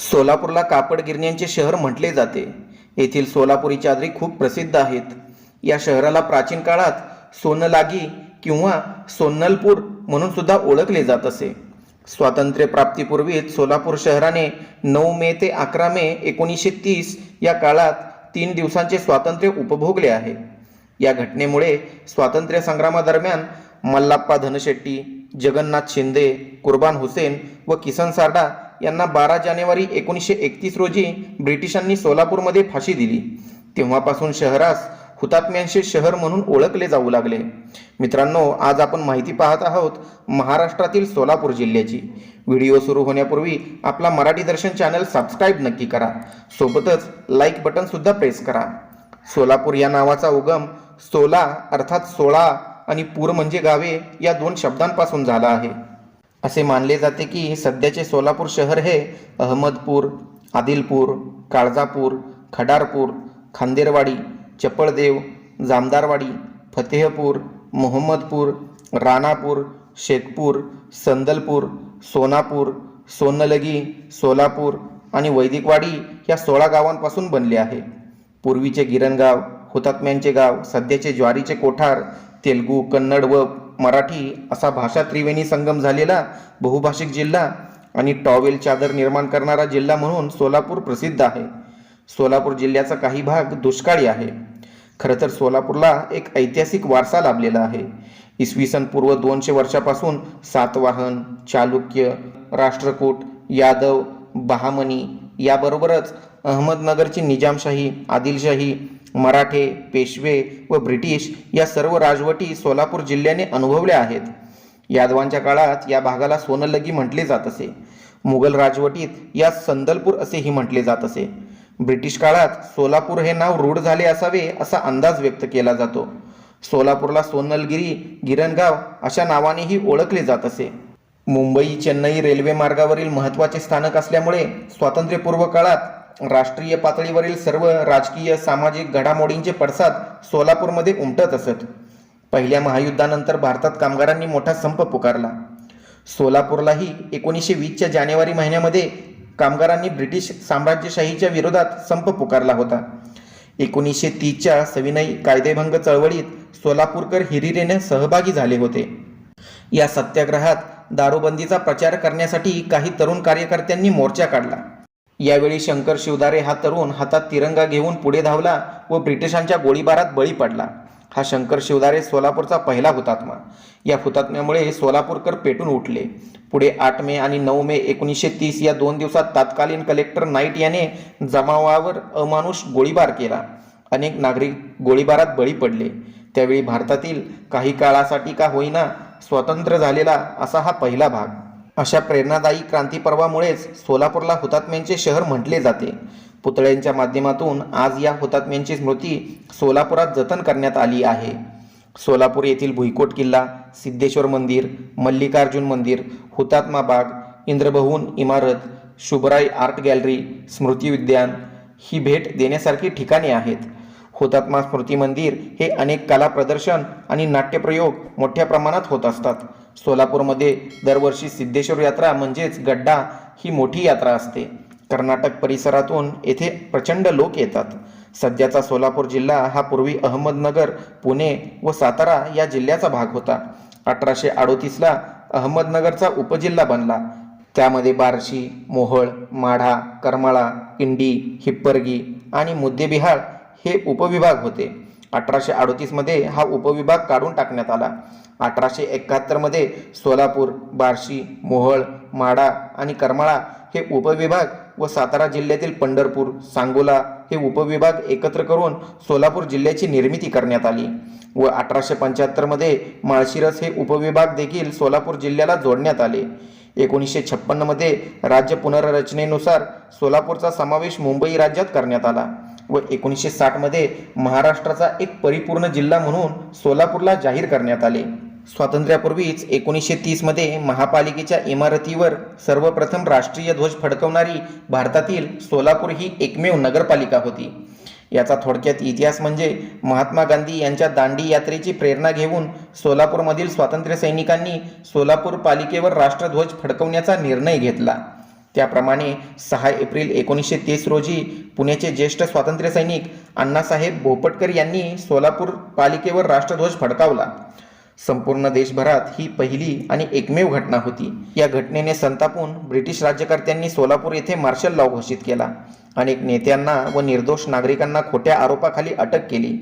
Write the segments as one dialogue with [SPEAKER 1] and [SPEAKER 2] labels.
[SPEAKER 1] सोलापूरला कापड गिरण्यांचे शहर म्हटले जाते. येथील सोलापुरी चादरी खूप प्रसिद्ध आहेत. या शहराला प्राचीन काळात सोनलागी किंवा सोन्नलपूर म्हणून सुद्धा ओळखले जात असे. स्वातंत्र्य प्राप्तीपूर्वीच सोलापूर शहराने नऊ मे ते अकरा मे एकोणीसशे तीस या काळात तीन दिवसांचे स्वातंत्र्य उपभोगले आहे. या घटनेमुळे स्वातंत्र्य संग्रामादरम्यान मल्लाप्पा धनशेट्टी जगन्नाथ शिंदे कुर्बान हुसेन व किसन सारडा यांना बारा जानेवारी एकोणीसशे एकतीस रोजी ब्रिटिशांनी सोलापूरमध्ये फाशी दिली. तेव्हापासून शहरास हुतात्म्यांचे शहर म्हणून ओळखले जाऊ लागले. मित्रांनो आज आपण माहिती पाहत आहोत महाराष्ट्रातील सोलापूर जिल्ह्याची. व्हिडिओ सुरू होण्यापूर्वी आपला मराठी दर्शन चॅनल सबस्क्राईब नक्की करा. सोबतच लाईक बटनसुद्धा प्रेस करा. सोलापूर या नावाचा उगम सोला अर्थात सोळा आणि पूर म्हणजे गावे या दोन शब्दांपासून झाला आहे. असे मानले जाते की सध्याचे सोलापूर शहर हे अहमदपूर आदिलपूर काळजापूर खडारपूर खांदेरवाडी चपळदेव जामदारवाडी फतेहपूर मोहम्मदपूर राणापूर शेखपूर संदलपूर सोनापूर सोनलगी सोलापूर आणि वैदिकवाडी या सोळा गावांपासून बनले आहे. पूर्वीचे गिरणगाव हुतात्म्यांचे गाव सध्याचे ज्वारीचे कोठार तेलगू कन्नड व मराठी असा भाषा त्रिवेणी संगम झालेला बहुभाषिक जिल्हा आणि टॉवेल चादर निर्माण करणारा जिल्हा म्हणून सोलापूर प्रसिद्ध आहे. सोलापूर जिल्ह्याचा काही भाग दुष्काळी आहे. खरं तर सोलापूरला एक ऐतिहासिक वारसा लाभलेला आहे. इसवी सन पूर्व दोनशे वर्षापासून सातवाहन चालुक्य राष्ट्रकूट यादव बहामनी याबरोबरच अहमदनगरची निजामशाही आदिलशाही मराठे पेशवे व ब्रिटिश या सर्व राजवटी सोलापूर जिल्ह्याने अनुभवल्या आहेत. यादवांच्या काळात या भागाला सोनलगी म्हटले जात असे. मुघल राजवटीत या संदलपूर असेही म्हटले जात असे. ब्रिटिश काळात सोलापूर हे नाव रूढ झाले असावे असा अंदाज व्यक्त केला जातो. सोलापूरला सोनलगिरी गिरणगाव अशा नावानेही ओळखले जात असे. मुंबई चेन्नई रेल्वे मार्गावरील महत्त्वाचे स्थानक असल्यामुळे स्वातंत्र्यपूर्व काळात राष्ट्रीय पातळीवरील सर्व राजकीय सामाजिक घडामोडींचे पडसाद सोलापूरमध्ये उमटत असत. पहिल्या महायुद्धानंतर भारतात कामगारांनी मोठा संप पुकारला. सोलापूरलाही एकोणीसशे वीसच्या जानेवारी महिन्यामध्ये कामगारांनी ब्रिटिश साम्राज्यशाहीच्या विरोधात संप पुकारला होता. एकोणीसशे तीसच्या सविनय कायदेभंग चळवळीत सोलापूरकर हिरिरेने सहभागी झाले होते. या सत्याग्रहात दारूबंदीचा प्रचार करण्यासाठी काही तरुण कार्यकर्त्यांनी मोर्चा काढला. यावेळी शंकर शिवदारे हा तरुण हातात तिरंगा घेऊन पुढे धावला व ब्रिटिशांच्या गोळीबारात बळी पडला. हा शंकर शिवदारे सोलापूरचा पहिला हुतात्मा. या हुतात्म्यामुळे सोलापूरकर पेटून उठले. पुढे आठ मे आणि नऊ मे एकोणीसशे तीस या दोन दिवसात तत्कालीन कलेक्टर नाईट याने जमावावर अमानुष गोळीबार केला. अनेक नागरिक गोळीबारात बळी पडले. त्यावेळी भारतातील काही काळासाठी का होईना स्वतंत्र झालेला असा हा पहिला भाग. अशा प्रेरणादायी क्रांतीपर्वामुळेच सोलापूरला हुतात्म्यांचे शहर म्हटले जाते. पुतळ्यांच्या माध्यमातून आज या हुतात्म्यांची स्मृती सोलापुरात जतन करण्यात आली आहे. सोलापूर येथील भुईकोट किल्ला सिद्धेश्वर मंदिर मल्लिकार्जुन मंदिर हुतात्मा बाग इंद्रभवन इमारत शुभराई आर्ट गॅलरी स्मृती उद्यान ही भेट देण्यासारखी ठिकाणे आहेत. हुतात्मा स्मृती मंदिर हे अनेक कला प्रदर्शन आणि नाट्यप्रयोग मोठ्या प्रमाणात होत असतात. सोलापूरमध्ये दरवर्षी सिद्धेश्वर यात्रा म्हणजेच गड्डा ही मोठी यात्रा असते. कर्नाटक परिसरातून येथे प्रचंड लोक येतात. सध्याचा सोलापूर जिल्हा हा पूर्वी अहमदनगर पुणे व सातारा या जिल्ह्याचा भाग होता. अठराशे अडोतीसला अहमदनगरचा उपजिल्हा बनला. त्यामध्ये बार्शी मोहळ माढा करमाळा इंडी हिप्परगी आणि मुद्देबिहाळ हे उपविभाग होते. अठराशे अडोतीसमध्ये हा उपविभाग काढून टाकण्यात आला. अठराशे एकाहत्तरमध्ये सोलापूर बार्शी मोहळ माडा आणि करमाळा हे उपविभाग व सातारा जिल्ह्यातील पंढरपूर सांगोला हे उपविभाग एकत्र करून सोलापूर जिल्ह्याची निर्मिती करण्यात आली व अठराशे पंच्याहत्तरमध्ये माळशिरस हे उपविभाग देखील सोलापूर जिल्ह्याला जोडण्यात आले. एकोणीसशे छप्पन्नमध्ये राज्य पुनर्रचनेनुसार सोलापूरचा समावेश मुंबई राज्यात करण्यात आला. व एकोणीसशे साठमध्ये महाराष्ट्राचा एक परिपूर्ण जिल्हा म्हणून सोलापूरला जाहीर करण्यात आले. स्वातंत्र्यापूर्वीच एकोणीसशे तीसमध्ये महापालिकेच्या इमारतीवर सर्वप्रथम राष्ट्रीय ध्वज फडकवणारी भारतातील सोलापूर ही एकमेव नगरपालिका होती. याचा थोडक्यात इतिहास म्हणजे महात्मा गांधी यांच्या दांडी यात्रेची प्रेरणा घेऊन सोलापूरमधील स्वातंत्र्य सैनिकांनी सोलापूर पालिकेवर राष्ट्रध्वज फडकवण्याचा निर्णय घेतला. त्याप्रमाणे सहा एप्रिल एकोणीसशे तीस रोजी पुण्याचे ज्येष्ठ स्वातंत्र्य सैनिक अण्णासाहेब भोपटकर यांनी सोलापूर पालिकेवर राष्ट्रध्वज फडकावला. संपूर्ण देशभरात ही पहिली आणि एकमेव घटना होती. या घटनेने संतापून ब्रिटिश राज्यकर्त्यांनी सोलापूर येथे मार्शल लॉ घोषित केला. अनेक नेत्यांना व निर्दोष नागरिकांना खोट्या आरोपाखाली अटक केली.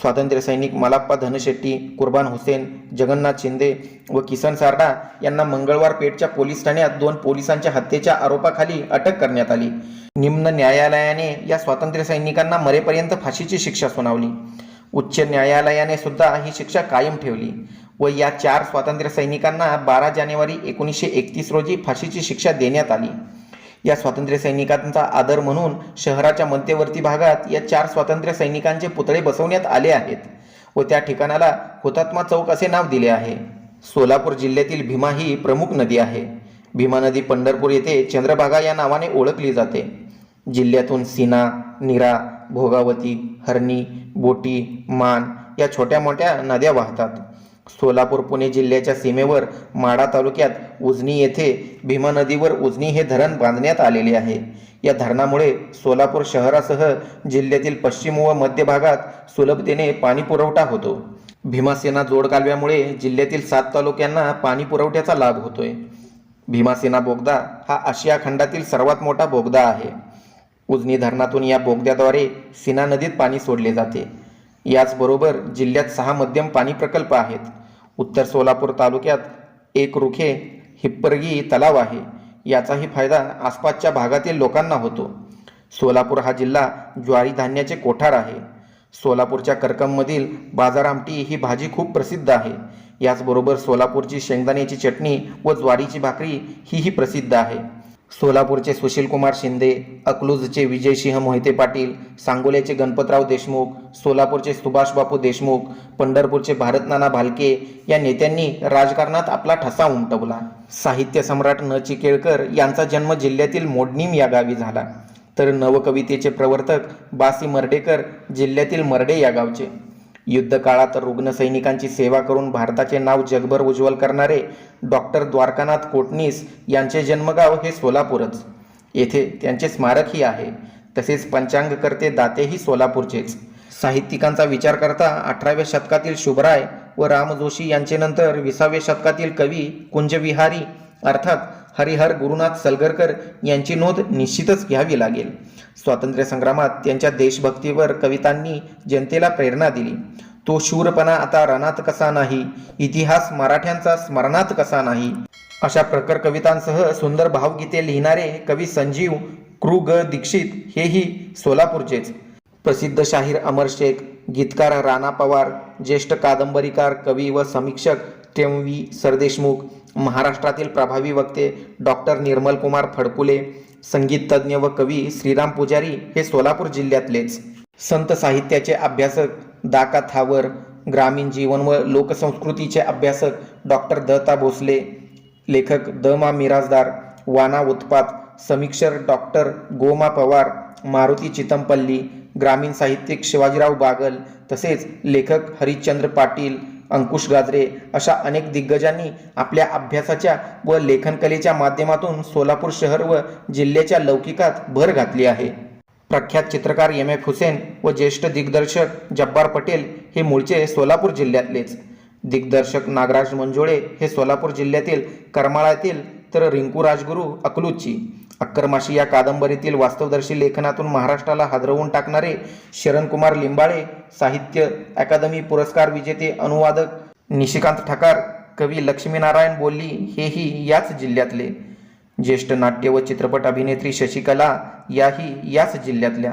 [SPEAKER 1] स्वातंत्र्य सैनिक मलाप्पा धनशेट्टी कुर्बान हुसेन जगन्नाथ शिंदे व किसन सारडा यांना मंगळवार पेठच्या पोलीस ठाण्यात दोन पोलिसांच्या हत्येच्या आरोपाखाली अटक करण्यात आली. निम्न न्यायालयाने या स्वातंत्र्य सैनिकांना मरेपर्यंत फाशीची शिक्षा सुनावली. उच्च न्यायालयाने सुद्धा ही शिक्षा कायम ठेवली व या चार स्वातंत्र्य सैनिकांना बारा जानेवारी एकोणीसशे एकतीस रोजी फाशीची शिक्षा देण्यात आली. या स्वातंत्र्य सैनिकांचा आदर म्हणून शहराच्या मध्यवर्ती भागात या चार स्वातंत्र्य सैनिकांचे पुतळे बसवण्यात आले आहेत व त्या ठिकाणाला हुतात्मा चौक असे नाव दिले आहे. सोलापूर जिल्ह्यातील भीमा ही प्रमुख नदी आहे. भीमा नदी पंढरपूर येथे चंद्रभागा या नावाने ओळखली जाते. जिल्ह्यातून सीना निरा भोगावती हरणी बोटी मान या छोट्या मोठ्या नद्या वाहतात. सोलापूर पुणे जिल्ह्याच्या सीमेवर माढा तालुक्यात उजनी येथे भीमा नदीवर उजनी हे धरण बांधण्यात आलेले आहे. या धरणामुळे सोलापूर शहरासह जिल्ह्यातील पश्चिम व मध्य भागात सुलभतेने पाणीपुरवठा होतो. भीमासेना जोड कालव्यामुळे जिल्ह्यातील सात तालुक्यांना पाणी पुरवठ्याचा लाभ होतोय. भीमासेना बोगदा हा आशिया खंडातील सर्वात मोठा बोगदा आहे. उजनी धरणातून या बोगद्याद्वारे सीना नदीत पाणी सोडले जाते. याचबरोबर जिल्ह्यात सहा मध्यम पाणी प्रकल्प आहेत. उत्तर सोलापूर तालुक्यात एक रुखे हिप्परगी तलाव आहे. याचाही फायदा आसपासच्या भागातील लोकांना होतो. सोलापूर हा जिल्हा ज्वारी धान्याचे कोठार आहे. सोलापूरच्या करकममधील बाजार आमटी ही भाजी खूप प्रसिद्ध आहे. याचबरोबर सोलापूरची शेंगदाण्याची चटणी व ज्वारीची भाकरी हीही प्रसिद्ध आहे. सोलापूरचे सुशीलकुमार शिंदे अकलूजचे विजयसिंह मोहिते पाटील सांगोल्याचे गणपतराव देशमुख सोलापूरचे सुभाषबापू देशमुख पंढरपूरचे भारतनाना भालके या नेत्यांनी राजकारणात आपला ठसा उमटवला. साहित्य सम्राट न चिकेळकर यांचा जन्म जिल्ह्यातील मोडणीम या गावी झाला. तर नवकवितेचे प्रवर्तक बासी मर्डेकर जिल्ह्यातील मर्डे या गावचे. युद्धकाळात रुग्णसैनिकांची सेवा करून भारताचे नाव जगभर उज्ज्वल करणारे डॉक्टर द्वारकानाथ कोटणीस यांचे जन्मगाव हे सोलापूरच. येथे त्यांचे स्मारकही आहे. तसेच पंचांगकर्ते दातेही सोलापूरचेच. साहित्यिकांचा विचार करता अठराव्या शतकातील शुभराय व राम जोशी यांचे नंतर विसाव्या शतकातील कवी कुंजविहारी अर्थात हरिहर गुरुनाथ सलगरकर यांची नोंद निश्चितच घ्यावी लागेल. स्वातंत्र्य संग्रामात त्यांच्या देशभक्तीवर कवितांनी जनतेला प्रेरणा दिली. तो शूरपणा आता रणात कसा नाही? इतिहास मराठ्यांचा स्मरणात कसा नाही? अशा प्रखर कवितांसह सुंदर भावगीते लिहिणारे कवी संजीव कृ ग दीक्षित हेही सोलापूरचेच. प्रसिद्ध शाहीर अमर शेख गीतकार राणा पवार ज्येष्ठ कादंबरीकार कवी व समीक्षक टेमवी सरदेशमुख महाराष्ट्रातील प्रभावी वक्ते डॉक्टर निर्मलकुमार फडकुले संगीततज्ज्ञ व कवी श्रीराम पुजारी हे सोलापूर जिल्ह्यातलेच. संत साहित्याचे अभ्यासक दाका थावर ग्रामीण जीवन व लोकसंस्कृतीचे अभ्यासक डॉक्टर दत्ता भोसले लेखक द मा मिराजदार वाना उत्पात समीक्षर डॉक्टर गोमा पवार मारुती चितमपल्ली ग्रामीण साहित्यिक शिवाजीराव बागल तसेच लेखक हरिश्चंद्र पाटील अंकुश गाजरे अशा अनेक दिग्गजांनी आपल्या अभ्यासाच्या व लेखनकलेच्या माध्यमातून सोलापूर शहर व जिल्ह्याच्या लौकिकात भर घातली आहे. प्रख्यात चित्रकार एम एफ हुसेन व ज्येष्ठ दिग्दर्शक जब्बार पटेल हे मूळचे सोलापूर जिल्ह्यातलेच. दिग्दर्शक नागराज मंजुळे हे सोलापूर जिल्ह्यातील करमाळातील तर रिंकू राजगुरू अकलूजची. अक्करमाशी या कादंबरीतील वास्तवदर्शी लेखनातून महाराष्ट्राला हादरवून टाकणारे शरणकुमार लिंबाळे साहित्य अकादमी पुरस्कार विजेते अनुवादक निशिकांत ठकार कवी लक्ष्मीनारायण बोल्ली हेही याच जिल्ह्यातले. ज्येष्ठ नाट्य व चित्रपट अभिनेत्री शशिकला याही याच जिल्ह्यातल्या.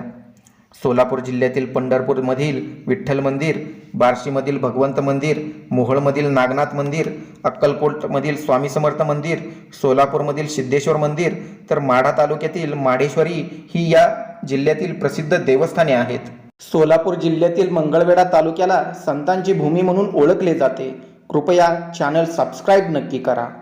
[SPEAKER 1] सोलापूर जिल्ह्यातील पंढरपूरमधील विठ्ठल मंदिर बार्शीमधील भगवंत मंदिर मोहोळमधील नागनाथ मंदिर अक्कलकोटमधील स्वामी समर्थ मंदिर सोलापूरमधील सिद्धेश्वर मंदिर तर माढा तालुक्यातील माढेश्वरी ही या जिल्ह्यातील प्रसिद्ध देवस्थाने आहेत. सोलापूर जिल्ह्यातील मंगळवेढा तालुक्याला संतांची भूमी म्हणून ओळखले जाते. कृपया चॅनल सबस्क्राईब नक्की करा.